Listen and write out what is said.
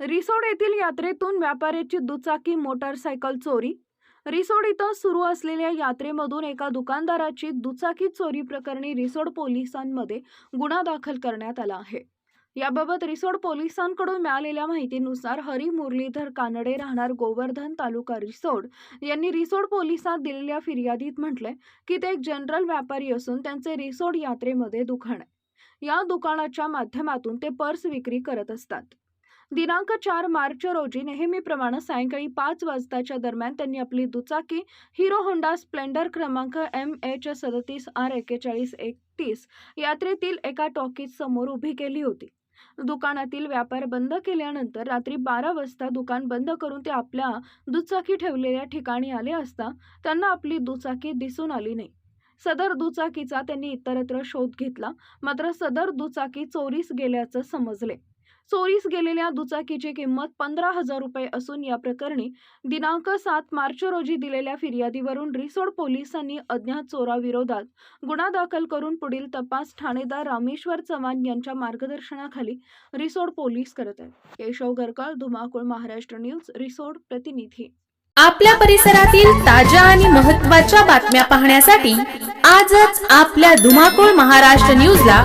रिसोड येथील यात्रेतून व्यापाऱ्याची दुचाकी मोटारसायकल चोरी. रिसोड इथं सुरू असलेल्या यात्रेमधून एका दुकानदाराची दुचाकी चोरी प्रकरणी रिसोड पोलिसांमध्ये गुन्हा दाखल करण्यात आला आहे. याबाबत रिसोड पोलिसांकडून मिळालेल्या माहितीनुसार हरी मुरलीधर कानडे राहणार गोवर्धन तालुका रिसोड यांनी रिसोड पोलिसात दिलेल्या फिर्यादीत म्हटलंय की ते एक जनरल व्यापारी असून त्यांचे रिसोड यात्रेमध्ये दुकान आहे. या दुकानाच्या माध्यमातून ते पर्स विक्री करत असतात. दिनांक चार मार्च रोजी नेहमीप्रमाणे सायंकाळी पाच वाजताच्या दरम्यान त्यांनी आपली दुचाकी हिरो होंडा स्प्लेंडर क्रमांक एम एच सदतीस आर एक्केचाळीस एकतीस यात्रेतील एका टॉकीज समोर उभी केली होती. दुकानातील व्यापार बंद केल्यानंतर रात्री बारा वाजता दुकान बंद करून ते आपल्या दुचाकी ठेवलेल्या ठिकाणी आले असता त्यांना आपली दुचाकी दिसून आली नाही. सदर दुचाकीचा त्यांनी इतरत्र शोध घेतला मात्र सदर दुचाकी चोरीस गेल्याचं समजले. चोरीस गेलेल्या दुचाकीची किंमत पंधरा हजार रुपये असून या प्रकरणी दिनांक सात मार्च रोजी दिलेल्या फिर्यादीवरून रिसोड पोलिसांनी अज्ञात चोराविरोधात गुन्हा दाखल करून पुढील तपास ठाणेदार रामेश्वर चव्हाण यांच्या मार्गदर्शनाखाली रिसोड पोलीस करत आहेत. केशव गरकाळ धुमाकूळ महाराष्ट्र न्यूज रिसोड प्रतिनिधी. आपल्या परिसरातील ताज्या आणि महत्त्वाच्या बातम्या पाहण्यासाठी आजच आपल्या धुमाकूळ महाराष्ट्र न्यूजला